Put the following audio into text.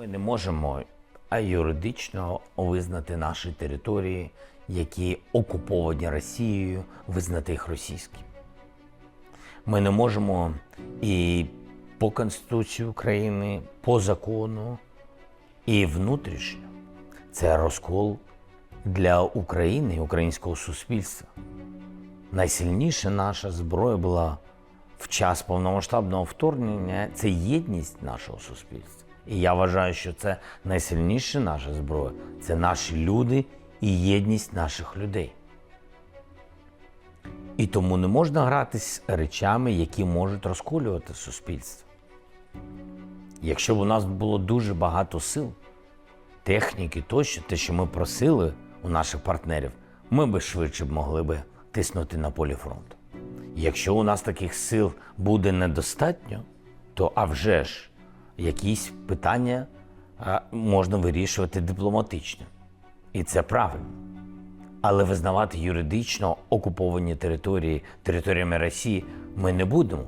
Ми не можемо а юридично визнати наші території, які окуповані Росією, визнати їх російськими. Ми не можемо і по Конституції України, по закону, і внутрішньо. Це розкол для України і українського суспільства. Найсильніша наша зброя була в час повномасштабного вторгнення це єдність нашого суспільства. І я вважаю, що це найсильніша наша зброя це наші люди і єдність наших людей. І тому не можна гратись речами, які можуть розколювати суспільство. Якщо б у нас було дуже багато сил, техніки тощо, те, що ми просили у наших партнерів, ми би швидше б могли би тиснути на полі фронту. Якщо у нас таких сил буде недостатньо, то а вже ж якісь питання можна вирішувати дипломатично. І це правильно. Але визнавати юридично окуповані території територіями Росії ми не будемо.